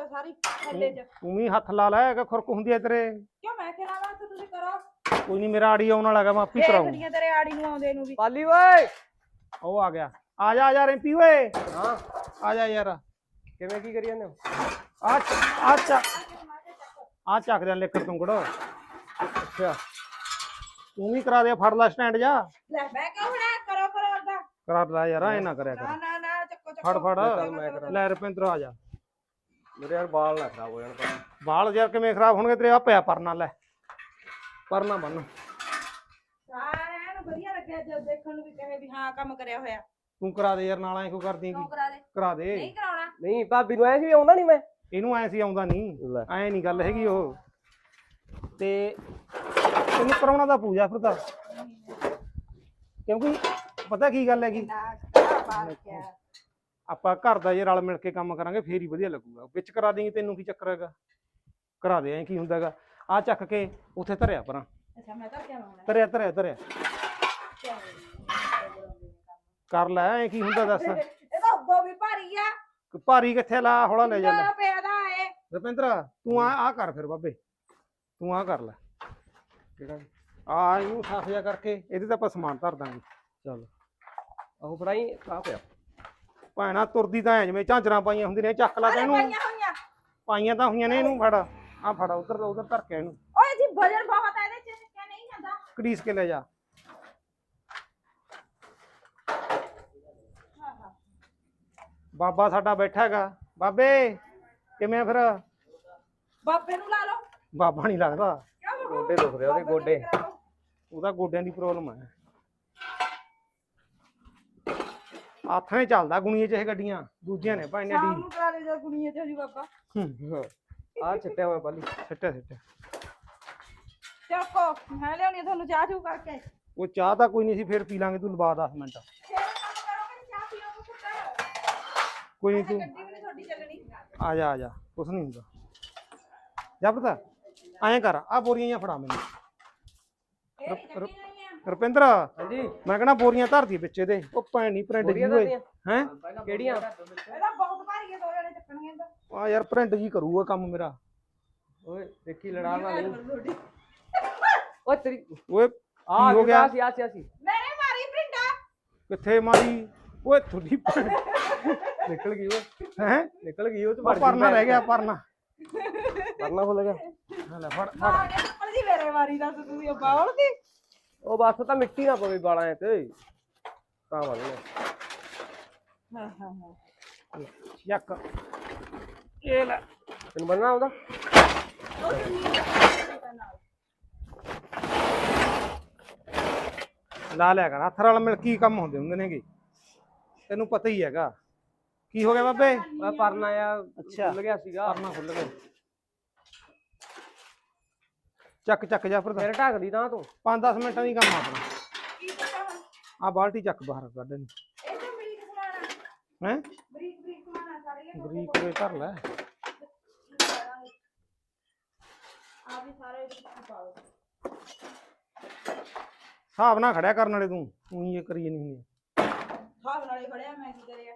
ਦਿਓ ਸਾਰੀ ਥੱਲੇ ਚ। ਤੂੰ ਵੀ ਹੱਥ ਲਾ ਲੈ ਕਿ ਖੁਰਕ ਹੁੰਦੀ ਐ ਤੇਰੇ। ਕਿਉਂ ਮੈਂ ਖਿਲਾਵਾਂ ਤੇ ਤੁਸੀਂ ਕਰੋ। ਕੋਈ ਨਹੀਂ ਮੇਰਾ ਆੜੀ ਆਉਣ ਵਾਲਾ ਹੈਗਾ ਮੈਂ ਆਪੀ ਕਰਾਉਂ ਦੇਖਦੀਆਂ ਤੇਰੇ ਆੜੀ ਨੂੰ ਆਉਂਦੇ ਨੂੰ ਵੀ। ਪਾਲੀ ਓਏ। ਉਹ ਆ ਗਿਆ। ਆ ਜਾ ਆ ਜਾ ਰਿੰਪੀ ਓਏ। ਹਾਂ। ਆ ਜਾ ਯਾਰ। ਕਿਵੇਂ ਕੀ ਕਰੀ ਜਾਂਦੇ ਹੋ? ਆ ਆ ਚੱਕ ਆ ਚੱਕ ਦੇ ਲਿਖਰ ਤੂੰ ਗੜੋ ਅੱਛਾ। ਤੂੰ ਵੀ ਕਰਾ ਦੇ ਫੜ ਲੈ ਸਟੈਂਡ ਜਾ। ਲੈ ਮੈਂ ਕਿਉਂ ਬਣਾ ਕਰੋ ਕਰੋ ਅੱਦਾ ਕਰਾ ਲੈ ਯਾਰ ਐ ਨਾ ਕਰਿਆ ਨਾ ਕਰ ਨਾ ਨਾ ਚੱਕੋ ਚੱਕੋ। ਫੜ ਫੜ। ਚੱਲ ਮੈਂ ਕਰਾਂ। ਲੈ ਰੁਪਿੰਦਰ ਆ ਜਾ। ਮੇਰੇ ਯਾਰ ਬਾਲ ਨਾ ਖਰਾਬ ਹੋ ਜਾਣ ਵਾਲ ਯਾਰ ਕਿਵੇਂ ਖਰਾਬ ਹੋਣਗੇ ਤੇਰੇ? ਆ ਪਿਆ ਪਰਨਾ ਲੈ। ਪਰਨਾ ਬੰਨ। ਸਾਰਿਆਂ ਨੂੰ ਵਧੀਆ ਲੱਗਿਆ ਜਦ ਦੇਖਣ ਨੂੰ ਵੀ ਕਹੇ ਵੀ ਹਾਂ ਕੰਮ ਕਰਿਆ ਹੋਇਆ। ਤੂੰ ਕਰਾ ਦੇ ਯਾਰ ਨਾਲ ਐ ਕਿਉਂ ਕਰਦੀ ਕਿਉਂ ਕੀ ਕਰਾ ਦੇ? ਕਰਾ ਦੇ। ਨਹੀਂ ਕਰਾਉਣਾ। ਨਹੀਂ ਭਾਬੀ ਨੂੰ ਐ ਸੀ ਵੀ ਆਉਂਦਾ ਨਹੀਂ ਮੈਂ? ਇਹਨੂੰ ਐ ਸੀ ਆਉਂਦਾ ਨਹੀਂ। ਲੈ। ਐ ਨਹੀਂ ਗੱਲ ਹੈਗੀ ਉਹ। ਤੇ ਤੈਨੂੰ ਕਰਾਉਣਾ ਤਾਂ ਪੂਜਾ ਫਿਰ ਤਾਂ ਕਿਉਂਕਿ ਪਤਾ ਕੀ ਗੱਲ ਹੈਗੀ? ਨਾ ਕਰਾ ਬਾਤ ਕਿਆ ਆਪਾਂ ਘਰ ਦਾ ਜੇ ਰਲ ਮਿਲ ਕੇ ਕੰਮ ਕਰਾਂਗੇ ਫੇਰ ਹੀ ਵਧੀਆ ਲੱਗੂਗਾ। ਵਿੱਚ ਕਰਾ ਦੇਂਗੇ ਤੈਨੂੰ ਕੀ ਚੱਕਰ ਹੈਗਾ? ਕਰਾ ਦੇ ਐ ਕੀ ਹੁੰਦਾ ਹੈਗਾ? ਆ ਚੱਕ ਕੇ ਉੱਥੇ ਧਰਿਆ ਪਰਾਂ। ਅੱਛਾ ਮੈਂ ਤਾਂ ਕਿਆ ਲਾਉਣਾ ਧਰਿਆ ਧਰਿਆ ਧਰਿਆ। ਕਰ ਲੈ ਐ ਕੀ ਹੁੰਦਾ ਦੱਸ? ਇਹ ਤਾਂ ਉੱਦੋਂ ਵੀ ਭਾਰੀ ਆ। ਭਾਰੀ ਕਿੱਥੇ ਲਾ ਹੌਲਾ ਲੈ ਜਾ ਲੈ ਪਿਆ ਦਾ ਏ। ਰੁਪਿੰਦਰ ਤੂੰ ਆ ਆ ਕਰ ਫਿਰ ਬਾਬੇ। ਤੂੰ ਆ ਕਰ ਲੈ। ਕਿਹੜਾ? ਆ ਇਹਨੂੰ ਸਾਫ਼ ਕਰਕੇ ਇਹਦੇ ਤੇ ਆਪਾਂ ਸਮਾਨ ਧਰ ਦਾਂਗੇ। ਚੱਲ। ਆਹੋ ਫੜਾਈ ਆ ਪਿਆ। ਭੈਣਾ ਤੁਰਦੀ ਤਾਂ ਐ ਜਿਵੇਂ ਝਾਂਜਰਾਂ ਪਾਈਆਂ ਹੁੰਦੀਆਂ ਨੇ ਚੱਕ ਲਾ ਤੈਨੂੰ ਪਾਈਆਂ ਹੋਈਆਂ। ਪਾਈਆਂ ਤਾਂ ਹੋਈਆਂ ਨੇ ਇਹਨੂੰ ਫੜ। ਆ ਫੜ ਉਧਰ ਉਧਰ ਧਰ ਕੇ ਇਹਨੂੰ। ਓਏ ਜੀ ਵਜਨ ਬਹੁਤ ਆ ਇਹਦੇ ਚ ਕਿਆ ਨਹੀਂ ਜਾਂਦਾ। ਕੜੀਸ ਕੇ ਲੈ ਜਾ। ਹਾਂ ਹਾਂ ਬਾਬਾ ਸਾਡਾ ਬੈਠਾ ਹੈਗਾ। ਬਾਬੇ ਕਿਵੇਂ ਆ ਫਿਰ? ਬਾਬੇ ਨੂੰ ਲਾ ਲਓ। ਬਾਬਾ ਨਹੀਂ ਲੱਗਦਾ। ਕਿਉਂ? ਗੋਡੇ ਦੁਖ ਰਹੇ ਉਹਦੇ ਗੋਡੇ। ਉਹਦਾ ਗੋਡਿਆਂ ਦੀ ਪ੍ਰੋਬਲਮ ਹੈ ਆਥਣੇ ਚੱਲਦਾ ਗੁਣੀਏ ਚ ਇਹ ਗੱਡੀਆਂ ਦੂਜੀਆਂ ਨੇ ਭਾਈ ਨੇ ਸ਼ਾਮ ਨੂੰ ਕਰਾ ਲੈ ਜਾ ਗੁਣੀਏ ਤੇ ਜੀ ਬਾਬਾ। ਆ ਛੱਟਿਆ ਹੋਇਆ ਪਾਲੀ ਸਿੱਟਿਆ ਸਿੱਟਿਆ। ਚੱਕੋ ਮੈਂ ਲਿਆਉਣੀ ਤੁਹਾਨੂੰ ਚਾਹ ਚੂ ਕਰਕੇ। ਉਹ ਚਾਹ ਤਾਂ ਕੋਈ ਨਹੀਂ ਸੀ ਫਿਰ ਪੀ ਲਾਂਗੇ ਤੂੰ ਲਵਾ 10 ਮਿੰਟ। ਕੋਈ ਨਹੀਂ ਤੂੰ ਆ ਜਾ ਆ ਜਾ ਕੁਛ ਨਹੀਂ ਹੁੰਦਾ। ਜਾ ਪਤਾ ਐਂ ਕਰ ਆ ਬੋਰੀਆਂ ਫੜਾ ਮੈਨੂੰ। ਰੁਪਿੰਦਰ ਹਾਂਜੀ। ਮੈਂ ਕਹਣਾ ਬੋਰੀਆਂ ਧਰਦੀ ਵਿੱਚ ਇਹਦੇ। ਉਹ ਭੈਣੀ ਪ੍ਰਿੰਟ ਜੀ ਧਰਤੀਆਂ? ਹੈ? ਕਿਹੜੀਆਂ ਇਹਦਾ ਬਹੁਤ ਭਾਰੀ ਹੈ ਦੋ ਜਣੇ ਚੱਕਣਗੇ ਇਹਦਾ। ਆ ਯਾਰ ਪ੍ਰਿੰਟ ਜੀ ਕਰੂਗਾ ਕੰਮ ਮੇਰਾ। ਓਏ ਦੇਖੀ ਲੜਾ ਨਾ ਲਈ ਓਏ ਤੇਰੀ ਓਏ ਆ ਹੋ ਗਿਆ? ਸੀ ਆ ਸੀ ਆ ਸੀ। ਮੇਰੇ ਮਾਰੀ ਪ੍ਰਿੰਟਾ ਕਿੱਥੇ ਮਾਰੀ? ਓਏ ਤੁਹਾਡੀ ਭੈਣ ਨਿਕਲ ਗਈ ਓਏ। ਹੈ? ਨਿਕਲ ਗਈ ਉਹ ਗਈ। ਪਰਨਾ ਰਹਿ ਗਿਆ ਪਰਨਾ। ਪਰਨਾ ਖੁੱਲ ਗਿਆ। ਆ ਲੈ ਫੜ ਫੜ ਦੀ ਮੇਰੇ ਮਾਰੀ ਦੱਸ ਤੁਸੀਂ ਬਾਉਲ ਦੀ। ਉਹ ਬਸ ਤਾਂ ਮਿੱਟੀ ਨਾ ਪਵੇ ਬਾਲਾਂ ਐ ਤੇ ਤਾਂ ਵਾਲੇ ਹਾਂ ਹਾਂ ਹਾਂ। ਯੱਕ ਇਹ ਲੈ। ਤੈਨੂੰ ਬੰਨਣਾ ਆਉਂਦਾ? ਲਾ ਲਿਆ ਕਰ। ਹੱਥ ਨਾਲ ਮਿਲ ਕੀ ਕੰਮ ਹੁੰਦੇ ਹੁੰਦੇ ਨੇਗੇ। ਤੈਨੂੰ ਪਤਾ ਹੀ ਹੈਗਾ। ਕੀ ਹੋ ਗਿਆ ਬਾਬੇ? ਮੈਂ ਪਰਨਾ ਆ ਅੱਛਾ। ਖੁੱਲ ਗਿਆ ਸੀਗਾ। ਪਰਨਾ ਖੁੱਲ ਗਿਆ। ਚੱਕ ਚੱਕ ਜਾ ਫਿਰ ਫਿਰ ਢੱਕਦੀ ਤਾਂ ਤੂੰ। 5-10 ਮਿੰਟਾਂ ਦੀ ਕੰਮ ਆ ਆਪਣਾ। ਕੀ ਪਤਾ ਹੁਣ ਆ ਬਾਲਟੀ ਚੱਕ ਬਾਹਰ ਕੱਢ ਇਹਨੂੰ। ਇਹ ਤਾਂ ਬਰੀਕ ਸਮਾਨ ਆ ਹੈ? ਬਰੀਕ ਬਰੀਕ ਸਮਾਨ ਆ ਸਾਰੇ ਇਹ ਬਰੀਕ ਵੇ ਧਰ ਲੈ। ਆ ਵੀ ਸਾਰੇ ਵਿੱਚ ਪਾਓ ਹਿਸਾਬ ਨਾਲ ਖੜਿਆ ਕਰਨ ਵਾਲੇ ਤੂੰ। ਉਹੀ ਇਹ ਕਰੀ ਨਹੀਂ ਹੁੰਦੀ ਹਾਬ ਨਾਲੇ ਖੜਿਆ ਮੈਂ ਕੀ ਕਰਿਆ?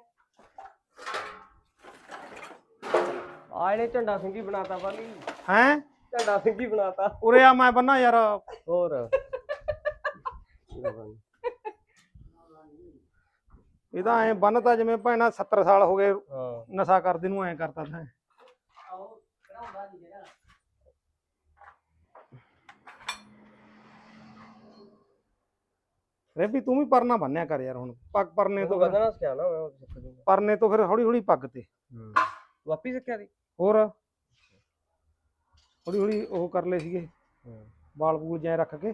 ਆ ਇਹਨੇ ਝੰਡਾ ਸਿੰਘੀ ਬਣਾਤਾ ਪਾਲੀ ਹੈ? ਝੰਡਾ ਸਿੰਘੀ ਬਣਾਤਾ। ਉਰੇ ਆ ਮੈਂ ਬੰਨਾ ਯਾਰ। ਹੋਰ। ਇਹਦਾ ਐ ਬੰਨਤਾ ਜਿਵੇਂ ਭੈਣਾ 70 ਸਾਲ ਹੋ ਗਏ ਹਾਂ। ਨਸ਼ਾ ਕਰਦੇ ਨੂੰ ਐ ਕਰਤਾ ਤਾਂ। ਰੇਬੀ ਤੂੰ ਵੀ ਪਰਨਾ ਬੰਨਿਆ ਕਰ ਯਾਰ ਹੁਣ। ਪੱਗ ਪਰਨੇ ਤੂੰ ਤੋਂ ਫਿਰ ਉਹ ਸਿੱਖ ਦੂੰਗਾ ਪਰਨੇ ਤੋਂ ਫਿਰ ਹੌਲੀ ਹੌਲੀ ਪੱਗ ਤੇ। ਵਾਪੀ ਸਿੱਖਿਆ ਦੀ ਹੋਰ? ਹੌਲੀ ਹੌਲੀ ਉਹ ਕਰ ਲਏ ਸੀਗੇ। ਬਾਲ ਬੂਲ ਜੈ ਰੱਖ ਕੇ।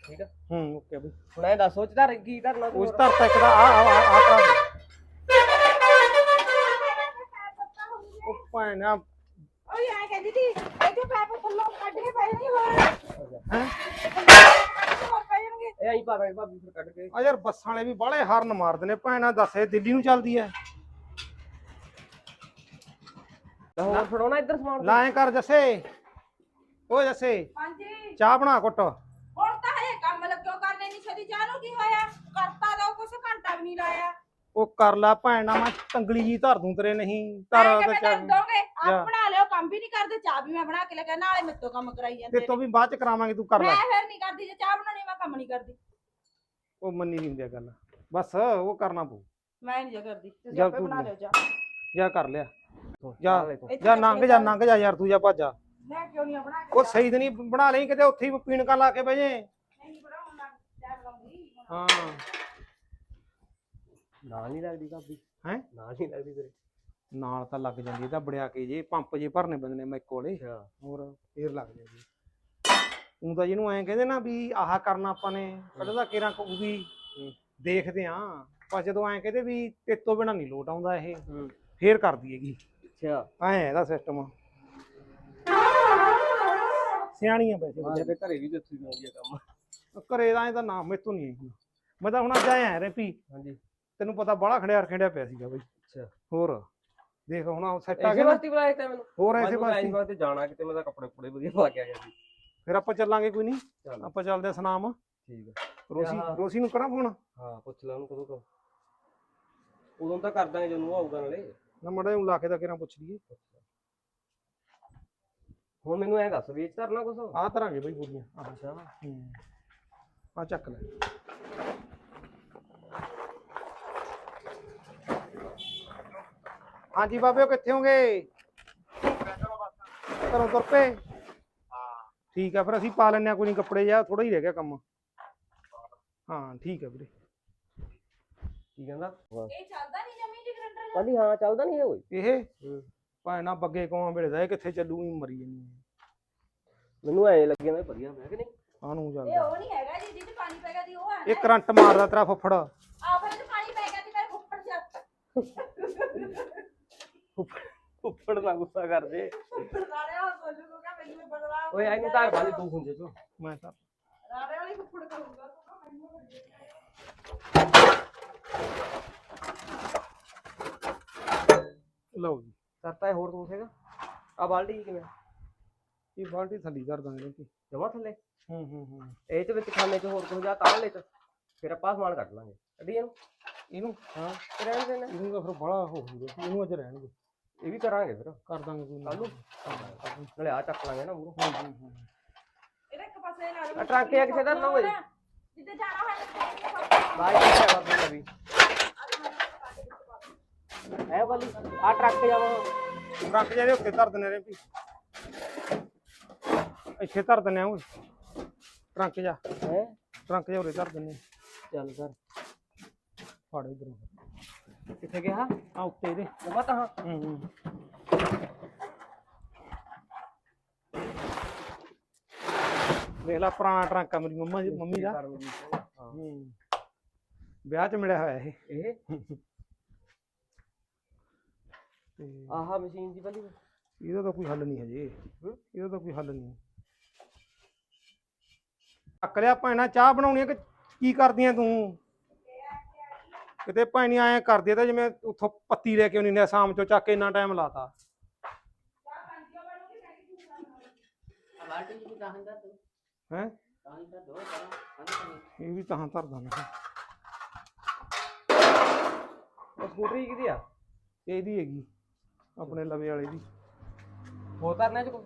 ਠੀਕ ਆ? ਹੂੰ ਓਕੇ ਬਈ। ਹੁਣ ਇਹ ਦੱਸ ਸੋਚਦਾ ਰਹੀ ਕੀ ਕਰਨਾ ਤੂੰ? ਉਸ ਧਰਤਾ ਇੱਕ ਦਾ ਆ ਆ ਆ ਆ। ਉਹ ਭੈਣਾ ਓਏ ਆ ਕਹਿੰਦੀ ਸੀ ਇਹ ਜੋ ਪੈਪ ਥੱਲੋਂ ਕੱਢ ਕੇ ਪੈ ਨਹੀਂ ਹੋਣਾ ਹੈ? ਹੋਰ ਜਾਣਗੇ। ਇਹ ਆਈ ਪਾ ਦਾਂਗੇ ਭਾਬੀ ਫਿਰ ਕੱਢ ਕੇ। ਆ ਯਾਰ ਬੱਸਾਂ ਵਾਲੇ ਵੀ ਬਾਹਲੇ ਹਾਰਨ ਮਾਰਦੇ ਨੇ। ਭੈਣਾ ਦੱਸ ਇਹ ਦਿੱਲੀ ਨੂੰ ਚੱਲਦੀ ਐ। ਤੇ ਹੋਰ ਫੜਾਉਣਾ ਇੱਧਰ ਸਮਾਨ ਲਾਏ ਕਰ ਜੱਸੇ। ਓ ਜੱਸੇ ਹਾਂਜੀ। ਚਾਹ ਬਣਾ ਕੁੱਟ ਹੁਣ ਤਾਂ ਹਜੇ ਕੰਮ ਲੱਗਿਓ ਕਰਨੇ ਨਹੀਂ ਛਦੀ ਚਾਹ ਨੂੰ ਕੀ ਹੋਇਆ? ਕਰਤਾ ਦੋ ਕੁਛ ਘੰਟਾ ਵੀ ਨਹੀਂ ਲਾਇਆ। ਉਹ ਕਰ ਲੈ ਭੈਣਾ ਮੈਂ ਤੰਗਲੀ ਜੀ ਧਰ ਦੂੰ ਤੇਰੇ ਨਹੀਂ ਧਰ ਮੈਂ ਕੇ ਕਿਵੇਂ ਚਾਹ ਕਰ ਦੋਗੇ ਜਾ। ਆਪ ਬਣਾ ਲਿਓ ਕੰਮ ਵੀ ਨਹੀਂ ਕਰਦੇ ਚਾਹ ਵੀ ਮੈਂ ਬਣਾ ਕੇ ਲੈ ਕੇ ਨਾਲੇ ਮੇਰੇ ਤੋਂ ਕੰਮ ਕਰਾਈ ਜਾਂਦੇ ਤੇ ਤੋਂ ਵੀ ਬਾਅਦ ਚ ਕਰਾਵਾਂਗੇ ਤੂੰ ਕਰ ਲੈ। ਮੈਂ ਫਿਰ ਨਹੀਂ ਕਰਦੀ ਜੇ ਚਾਹ ਬਣਾਉਣੀ ਮੈਂ ਕੰਮ ਨਹੀਂ ਕਰਦੀ। ਉਹ ਮੰਨੀ ਨਹੀਂ ਹੁੰਦੀ ਇਹ ਗੱਲ। ਬਸ ਉਹ ਕਰਨਾ ਪਊ। ਮੈਂ ਨਹੀਂ ਜੇ ਕਰਦੀ। ਤੁਸੀਂ ਜਾ ਆਪੇ ਤੂੰ ਬਣਾ। ਲਿਓ ਚਾਹ। ਜਾ ਕਰ ਲਿਆ। ਜਾ ਤੂੰ। ਜਾ ਲਿਓ ਜਾ। ਲੰਘ ਜਾ ਯਾਰ ਤੂੰ ਜਾ ਭੱਜ ਜਾ। ਮੈਂ ਕਿਉਂ ਨਹੀਂ ਬਣਾ ਕੇ ਉਹ ਸਹੀ ਨਹੀਂ ਬਣਾ ਲਈ ਕਿਤੇ ਉੱਥੇ ਹੀ ਪੀਣਕਾਂ ਲਾ ਕੇ ਬਹਿ ਜੇ। ਨਹੀਂ ਬਣਾਉਣ ਲੱਗ ਹਾਂ। ਨਾਲ ਨਹੀਂ ਲੱਗਦੀ ਕਾਬੀ ਹੈਂ? ਨਾਲ ਨਹੀਂ ਲੱਗਦੀ ਤੇਰੇ। ਨਾਲ ਤਾਂ ਲੱਗ ਜਾਂਦੀ ਇਹ ਤਾਂ ਬੜਿਆ ਕੇ ਜੇ ਪੰਪ ਜੇ ਭਰਨੇ ਪੈਂਦੇ ਨੇ ਕੋਲੇ। ਹੋਰ ਫੇਰ ਲੱਗ ਜਾਂਦੀ ਤੂੰ ਤਾਂ ਜਿਹਨੂੰ ਐਂ ਕਹਿੰਦੇ ਨਾ ਵੀ ਆਹ ਕਰਨਾ ਆਪਾਂ ਨੇ ਕਦੇ ਤਾਂ ਕਿਰਾਂ ਕੋ ਵੀ ਦੇਖਦੇ ਆਂ। ਪਰ ਜਦੋਂ ਐਂ ਕਹਿੰਦੇ ਵੀ ਤੇਤੋਂ ਬਿਨਾ ਨਹੀਂ ਲੋਟ ਆਉਂਦਾ ਇਹ ਫੇਰ ਕਰਦੀ ਹੈਗੀ। ਅੱਛਾ। ਐਂ ਇਹਦਾ ਸਿਸਟਮ ਸਿਆਣੀਆਂ ਵੈਸੇ ਮੈਂ ਤੇ ਘਰੇ ਵੀ ਦੱਸੀ ਜਾਂਦੀ ਆ ਕੰਮ। ਘਰੇ ਦਾ ਐਂ ਤਾਂ ਨਾ ਮੇਤੋਂ ਨਹੀਂ ਹੈਗੀ ਮੈਂ ਤਾਂ ਹੁਣ ਅੱਜ ਆਇਆ ਰੈਪੀ। ਹਾਂਜੀ। ਤੈਨੂੰ ਪਤਾ ਬਾਹਲਾ ਖੜਿਆ ਖੜਿਆ ਪਿਆ ਸੀਗਾ ਬਈ। ਅੱਛਾ। ਹੋਰ। ਦੇਖ ਹੁਣ ਸੈੱਟ ਆ ਗਿਆ ਨਾ। ਵਾਸਤੇ ਬੁਲਾਇਆ ਤਾਂ ਮੈਨੂੰ। ਹੋਰ ਐਸੇ ਪਾਸੇ ਵਾਸਤੇ। ਜਾਣਾ ਕਿਤੇ ਮੈਂ ਤਾਂ ਕੱਪੜੇ ਕੁੜੇ ਵਧੀਆ ਪਾ ਕੇ ਆ ਗਿਆ ਸੀ। ਫਿਰ ਆਪਾਂ ਚੱਲਾਂਗੇ ਕੋਈ ਨਹੀਂ। ਚੱਲ। ਆਪਾਂ ਚੱਲਦੇ ਆ ਸਨਾਮ। ਠੀਕ ਆ। ਰੋਸੀ ਆਹ। ਰੋਸੀ ਨੂੰ ਕਰਾਂ ਫੋਨ? ਹਾਂ ਪੁੱਛ ਲੈ ਉਹਨੂੰ ਕਦੋਂ ਕੋ ਉਦੋਂ ਤਾਂ ਕਰ ਦਾਂਗੇ ਜਦੋਂ ਆਊਗਾ ਨਾਲੇ। ਨਾ ਮੜਾ ਨੂੰ ਲਾ ਕੇ ਤਾਂ ਕਿਰਾਂ ਪੁੱਛ ਲਈਏ। ਹੁਣ ਮੈਨੂੰ ਐ ਦੱਸ ਵੇਚ ਧਰਨਾ ਕੁਛ ਆਹ ਤਰਾਂਗੇ ਬਈ ਪੂਰੀਆਂ ਅੱਛਾ। ਹੂੰ। ਆ ਚੱਕ ਲੈ। ਹਾਂਜੀ ਬਾਬੇ ਉਹ ਕਿੱਥੇ ਹੋਗੇ? ਘਰੋਂ ਤੁਰ ਪਏ? ਠੀਕ ਆ ਫਿਰ ਅਸੀਂ ਪਾ ਲੈਣੇ ਆ ਕੋਈ ਨਹੀਂ ਕੱਪੜੇ ਜਾ ਥੋੜਾ ਹੀ ਰਹਿ ਗਿਆ ਕੰਮ। ਹਾਂ ਠੀਕ ਆ ਵੀਰੇ। ਕੀ ਕਹਿੰਦਾ? ਇਹ ਚੱਲਦਾ ਨਹੀਂ ਜਮੀ ਜੀ ਗਰੰਡਰ ਕੱਲੀ ਹਾਂ ਚੱਲਦਾ ਨਹੀਂ ਇਹ ਓਏ ਇਹ? ਹੂੰ। ਭਾਣਾ ਬੱਗੇ ਕੋਹਾਂ ਵੇਲੇ ਦਾ ਇਹ ਕਿੱਥੇ ਚੱਲੂ ਹੀ ਮਰੀ ਜਾਨੀ ਮੈਨੂੰ ਐ ਲੱਗਿਆ ਮੈਂ ਵਧੀਆ ਹੋਇਆ ਕਿ ਨਹੀਂ। ਆਨੂੰ ਇਹ ਚੱਲਦਾ ਉਹ ਨਹੀਂ ਹੈਗਾ ਜੀ ਜਿਹਦੇ ਪਾਣੀ ਪੈ ਗਿਆ ਦੀ ਉਹ ਹੈ ਇਹ ਕਰੰਟ ਮਾਰਦਾ ਤੇਰਾ ਫੁੱਫੜ। ਆ ਫਿਰ ਤੇ ਪਾਣੀ ਪੈ ਗਿਆ ਦੀ ਮੇਰੇ ਉੱਪਰ ਜਾ ਉੱਪੜ ਨਾ ਗੁੱਸਾ ਕਰ ਦੇ ਰਾੜੇ ਵਾਲਾ ਬੋਲੂਗਾ ਮੈਨੂੰ ਵੀ ਬਦਲਾ ਓਏ ਆਈ ਨੂੰ ਤਾਂ ਬਾਲੀ ਤੂੰ ਹੁੰਜੇ ਚੋ। ਮੈਂ ਤਾਂ ਰਾੜੇ ਵਾਲੀ ਫੁੱਫੜ ਕਰੂੰਗਾ ਤੂੰ ਕਹ ਮੈਨੂੰ ਲਓ ਜੀ। ਕਰਤਾ ਹੈ ਹੋਰ ਤੂੰ ਹੈਗਾ ਆ ਬਾਲਟੀ ਕਿਵੇਂ ਇਹ ਬਾਲਟੀ ਥੱਲੀ ਕਰ ਦਾਂਗੇ ਕਿ ਜਮਾ ਥੱਲੇ? ਹੂੰ ਹੂੰ ਹੂੰ। ਇਹ ਵਿੱਚ ਖਾਣੇ ਚ ਹੋਰ ਕੁਝ ਜਾ ਕਾਲ ਲੈ ਚ? ਫਿਰ ਆਪਾਂ ਸਮਾਨ ਕੱਢ ਲਾਂਗੇ। ਕੱਢੀ ਇਹਨੂੰ? ਇਹਨੂੰ? ਹਾਂ। ਤੇ ਰਹਿਣ ਦੇਣਾ। ਇਹਨੂੰ ਤਾਂ ਫਿਰ ਬੜਾ ਹੋ ਜੂਗਾ ਇਹਨੂੰ ਅੱਜ ਰਹਿਣਗੇ ਇਹ ਵੀ ਕਰਾਂਗੇ ਫਿਰ। ਕਰ ਦਾਂਗੇ ਕੋਈ ਕੱਲ ਨੂੰ? ਨਾਲੇ ਆ ਚੱਕ ਲਾਂਗੇ ਨਾ ਮੂਰੋਂ ਇਹਦਾ ਇੱਕ ਪਾਸੇ ਲਾ ਲਓ। ਆ ਟਰੱਕ ਜਾਂ ਕਿਸੇ ਦਾ ਨਾ ਹੋਏ ਜਿੱਦੇ ਜਾਣਾ ਹੋਇਆ ਬਾਈ ਕਿੱਥੇ ਆ ਬਾਬੇ ਹੈ ਵਾਲੀ ਆ ਟਰੱਕ ਜਾਵਾ ਰੱਖ ਜਿਹੜੇ ਉੱਤੇ ਧਰ ਦਿੰਦੇ ਨੇ ਵੀ ਇੱਥੇ ਧਰ ਦਿੰਦੇ ਆ ਓਏ ਟਰੰਕ ਜਾ ਹੈ ਟਰੰਕ ਜਾ ਉਰੇ ਧਰ ਦਿੰਦੇ ਚੱਲ ਕਰ ਫੜ ਇਧਰੋਂ ਕਿੱਥੇ ਗਿਆ ਆ ਉੱਤੇ ਇਹਦੇ ਜਮਾ ਤਾਂ ਹਾਂ ਹੂੰ ਹੂੰ ਦੇਖ ਲੈ ਪੁਰਾਣਾ ਟਰੰਕ ਆ ਮੇਰੀ ਮੰਮਾ ਦੀ ਮੰਮੀ ਦਾ ਕਰ ਮੇਰੀ ਹਾਂ ਹੂੰ ਵਿਆਹ 'ਚ ਮਿਲਿਆ ਹੋਇਆ ਇਹ ਇਹ ਤੇ ਆਹਾ ਮਸ਼ੀਨ ਦੀ ਪਹਿਲੀ ਇਹਦਾ ਤਾਂ ਕੋਈ ਹੱਲ ਨਹੀਂ ਹਜੇ। ਇਹਦਾ ਤਾਂ ਕੋਈ ਹੱਲ ਨਹੀਂ। ਚੱਕ ਲਿਆ ਭੈਣਾ ਚਾਹ ਬਣਾਉਣੀ ਆ ਕਿ ਕੀ ਕਰਦੀਆਂ ਤੂੰ? ਕਿਤੇ ਭੈਣੀ ਐਂ ਕਰਦੀ ਤਾਂ ਜਿਵੇਂ ਉੱਥੋਂ ਪੱਤੀ ਲੈ ਕੇ ਆਉਣੀ ਨੇ ਸ਼ਾਮ ਚੋਂ ਚੱਕ ਕੇ ਇੰਨਾ ਟਾਈਮ ਲਾਤਾ। ਹੈ? ਇਹ ਵੀ ਤਾਂ ਧਰਦਾ ਮੈਂ ਉਹ ਸਕੂਟਰੀ ਕਿਹਦੀ ਆ? ਇਹਦੀ ਹੈਗੀ। ਆਪਣੇ ਲਵੇ ਵਾਲੇ ਦੀ। ਹੋਰ ਕਰਨਾ ਚ ਕੋਈ?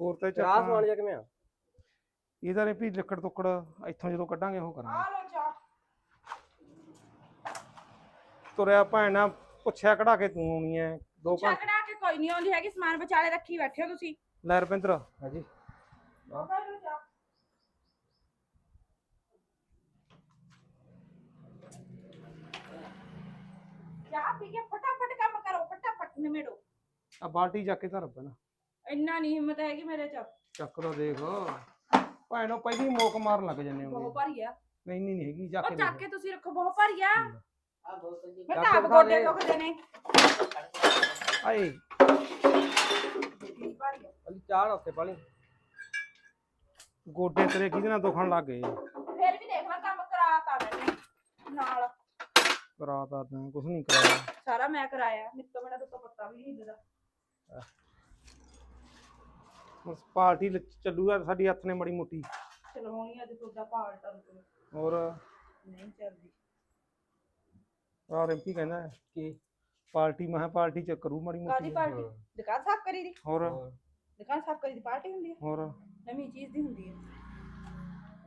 ਹੋਰ ਤੇ ਚਾਹ ਚੱਕ। ਸਮਾਨ ਜਾਂ ਕਿਵੇਂ ਆ? ਇਹਦਾ ਨੇ ਵੀ ਲੱਕੜ ਟੁੱਕੜ ਇੱਥੋਂ ਜਦੋਂ ਕੱਢਾਂਗੇ ਉਹ ਕਰਾਂਗੇ। ਆ ਲੋ ਚਾਹ। ਤੁਰਿਆ ਭੈਣਾ ਪੁੱਛਿਆ ਕਢਾ ਕੇ ਤੂੰ ਆਉਣੀ ਐ। ਦੋ ਘੰਟੇ ਚੱਕੜਾ ਕੇ ਕੋਈ ਨਹੀਂ ਆਉਂਦੀ ਹੈਗੀ ਸਮਾਨ ਵਿਚਾਲੇ ਰੱਖੀ ਬੈਠੇ ਹੋ ਤੁਸੀਂ। ਲੈ ਰਪਿੰਦਰ। ਹਾਂਜੀ। ਚਾਹ ਪੀ ਕੇ ਫਟਾਫਟ ਕੰਮ ਕਰੋ ਫਟਾਫਟ ਨਿਮੇੜੋ ਆ ਬਾਲਟੀ ਜਾ ਕੇ ਧਰ ਪਹਿਲਾਂ ਇੰਨਾ ਨਹੀਂ ਹਿੰਮਤ ਹੈਗੀ ਮੇਰੇ ਚ। ਚੱਕ ਲੋ ਦੇਖ ਭੈਣੋ ਪਹਿਲੀ ਮੋਕ ਮਾਰਨ ਲੱਗ ਜੰਨੇ ਬਹੁਤ ਹੋਗੇ ਭਾਰੀ ਆ। ਨਹੀਂ ਨਹੀਂ ਨਹੀਂ ਹੈਗੀ ਜਾ ਉਹ ਕੇ ਚੱਕ ਦੇਖ। ਕੇ ਤੁਸੀਂ ਰੱਖੋ ਬਹੁਤ ਭਾਰੀ ਆ। ਮੈਂ ਚੱਕ ਤਾਂ ਆਪ ਕੇ ਗੋਡੇ ਦਿਖਾ ਦੁਖਦੇ ਨੇ। ਆਏ। ਕੀ ਭਾਰੀ ਆ। ਅਲੀ ਚਾਹ ਨਾ ਉੱਤੇ ਪਾਲੀ ਗੋਡੇ ਤੇਰੇ ਕਿਹਦੇ ਨਾਲ ਦੁਖਣ ਲੱਗ ਗਏ? ਫਿਰ ਵੀ ਦੇਖ ਲੈ ਕੰਮ ਕਰਾਤਾ ਮੈਨੇ ਨਾਲ। ਕਰਾਤਾ ਤੈਂ ਕੁਛ ਨਹੀਂ ਕਰਾਇਆ। ਸਾਰਾ ਮੈਂ ਕਰਾਇਆ ਨਿੱਤੋਂ ਮੇਰਾ ਤਾਂ ਪੱਤਾ ਵੀ ਨਹੀਂ ਹਿੱਲਦਾ ਹੁਣ ਪਾਰਟੀ ਲ- ਚੱਲੂਗਾ ਸਾਡੀ ਹੱਥ ਨੇ ਮੜੀ ਮੋਟੀ। ਚਲਾਉਣੀ ਅੱਜ ਤੁਹਾਡਾ ਪਾਲ ਟਰ ਹੋਰ? ਨਹੀਂ ਚੱਲਦੀ। ਆ ਰਿੰਪੀ ਕਹਿੰਦਾ ਹੈ ਕੀ ਪਾਰਟੀ ਮੈਂ ਕਿਹਾ ਪਾਰਟੀ ਚ ਕਰੂ ਮਾੜੀ ਕਾਦੀ ਮੋਟੀ ਪਾਰਟੀ? ਦੁਕਾਨ ਸਾਫ਼ ਕਰੀ ਦੀ? ਹੋਰ? ਦੁਕਾਨ ਸਾਫ਼ ਕਰੀ ਦੀ ਪਾਰਟੀ ਹੁੰਦੀ ਹੈ? ਹੋਰ? ਨਵੀਂ ਚੀਜ਼ ਦੀ ਹੁੰਦੀ ਹੈ।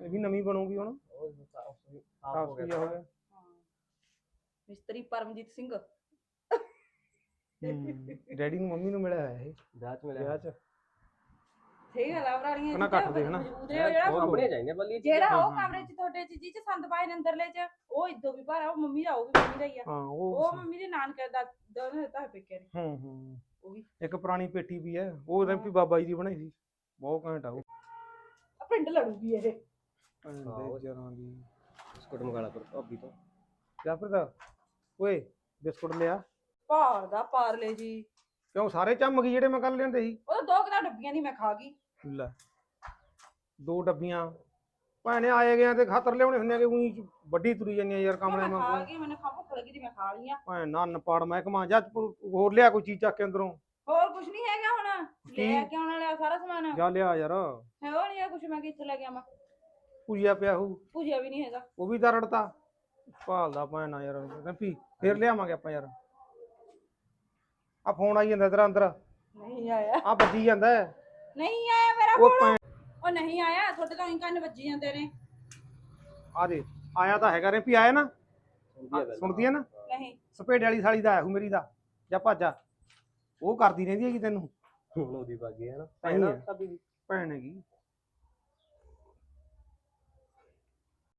ਇਹ ਵੀ ਨਵੀਂ ਬਣੂਗੀ ਹੁਣ। ਉਹ ਸਾਫ਼ ਸਾਫ਼ ਹੋ ਗਿਆ ਹੋ ਗਿਆ ਹਾਂ ਮਿਸਤਰੀ ਪਰਮਜੀਤ ਸਿੰਘ। ਹੂੰ ਡੈਡੀ ਨੂੰ ਮੰਮੀ ਨੂੰ ਮਿਲਿਆ ਹੋਇਆ ਇਹ। ਵਿਆਹ ਚ ਮਿਲਿਆ। ਵਿਆਹ ਚ। ਸਹੀ ਗੱਲ ਆ ਭਰਾਣੀਆਂ ਨਾ ਕੱਟ ਦੇ ਹਨਾ। ਹੋ ਜਿਹੜਾ ਉਹ ਕੰਪਨੀਆਂ ਚਾਹੀਦੀਆਂ ਬੱਲੀ ਜਿਹੜਾ ਉਹ ਹਾਂ, ਹਾਂ, ਕਮਰੇ 'ਚ ਤੁਹਾਡੇ 'ਚ ਜੀ 'ਚ ਸੰਦ ਪਾਏ ਨੇ ਅੰਦਰਲੇ 'ਚ ਉਹ ਇਦੋਂ ਵੀ ਭਾਰਾ ਉਹ ਮੰਮੀ ਦਾ ਉਹ ਵੀ ਮੰਮੀ ਦਾ ਹੀ ਆ। ਹਾਂ ਉਹ ਮੰਮੀ ਦੇ ਨਾਨਕੇ ਦਾ ਦੋਨੇ ਦਿੱਤਾ ਪੇਕੇ ਨੇ ਹੂੰ ਹੂੰ। ਉਹ ਵੀ। ਇੱਕ ਪੁਰਾਣੀ ਪੇਟੀ ਵੀ ਹੈ ਉਹ ਰੈਂਪੀ ਬਾਬਾ ਜੀ ਦੀ ਬਣਾਈ ਸੀ। ਬਹੁਤ ਘੈਂਟ ਆ ਉਹ। ਆ ਪਿੰਡ ਲੜੂਗੀ ਇਹ। ਹਾਂ, ਦੇ ਉਹ- ਜਰਾਂ ਦੀ। ਬਿਸਕੁਟ ਮੰਗਾ ਲਾ ਪਰ ਭਾਬੀ ਤੋਂ। ਕਿਆ ਪਤਾ ਓਏ ਬਿਸਕੁਟ ਲਿਆ। ਭਾਰ ਦਾ ਪਾਰਲੇ ਜੀ। ਕਿਉਂ ਸਾਰੇ ਚੰਮ ਗਈ ਜਿਹੜੇ ਮੈਂ ਕੱਲ ਲਿਆਂਦੇ ਸੀ? ਉਹ ਦੋ ਕਿਤਾ ਡੱਬੀਆਂ ਦੀ ਮੈਂ ਖਾ ਗਈ। ਲੈ ਦੋ ਡੱਬੀਆਂ। ਭਾਣੇ ਆਏ ਗਏ ਤੇ ਖਾਤਰ ਲਿਆਉਣੇ ਹੁੰਦੇ ਆ ਕਿ ਉਹੀ ਵੱਡੀ ਤੁਰੀ ਜਾਂਦੀਆਂ ਯਾਰ ਕਮਲੇ ਮੈਂ ਖਾ ਗਈ ਮੈਨੂੰ ਖਾ ਭੁੱਖ ਲੱਗੀ ਤੇ ਮੈਂ ਖਾ ਲਈਆਂ ਭਾਂ ਨਾ ਨਪਾੜ ਮੈਂ ਕਮਾ ਜਾ ਹੋਰ ਲਿਆ ਕੋਈ ਚੀਜ਼ ਚੱਕ ਕੇ ਅੰਦਰੋਂ? ਹੋਰ ਕੁਝ ਨਹੀਂ ਹੈਗਾ ਹੁਣ? ਲੈ ਕੇ ਆਉਣ ਵਾਲਾ ਸਾਰਾ ਸਮਾਨ। ਜਾ ਲਿਆ ਯਾਰ। ਹੈ ਉਹ ਨਹੀਂ ਕੁਝ ਮੈਂ ਕਿੱਥੇ ਲੈ ਕੇ ਆਵਾਂ? ਪੂਜਿਆ ਪਿਆ ਹੂ ਭੁਜਿਆ ਵੀ ਨਹੀਂ ਹੈਗਾ। ਉਹ ਵੀ ਤਾਂ ਰੜਤਾ। ਭਾਲਦਾ ਭੈਣਾ ਯਾਰ ਰੈਂਪੀ। ਫੇਰ ਲਿਆਵਾਂਗੇ ਆਪਾਂ ਯਾਰ। ਆ ਫੋਨ ਆਈ ਜਾਂਦਾ ਤੇਰਾ ਅੰਦਰ। ਨਹੀਂ ਆਇਆ। ਆ ਵੱਜੀ ਜਾਂਦਾ। ਹੈ। ਨਹੀਂ ਆਇਆ ਮੇਰਾ ਉਹ ਫੋਨ ਉਹ ਨਹੀਂ ਆਇਆ ਤੁਹਾਡੇ ਤਾਂ ਹੀ ਕੰਨ ਵੱਜੀ ਜਾਂਦੇ ਨੇ। ਆ ਦੇ ਆਇਆ ਤਾਂ ਹੈਗਾ ਰੈਂਪੀ ਆਇਆ ਨਾ? ਸੁਣਦੀ ਹੈ ਨਾ? ਨਹੀਂ। ਸਪੇਡ ਵਾਲੀ ਸਾਲੀ ਦਾ ਆਇਆ ਹੂ ਮੇਰੀ ਦਾ। ਜਾਂ ਭਾਜਾ ਉਹ ਕਰਦੀ ਰਹਿੰਦੀ ਹੈਗੀ ਤੈਨੂੰ। ਹੁਣ ਉਹਦੀ ਬਾਗੀ ਹੈ ਨਾ। ਭੈਣ ਹੈਗੀ।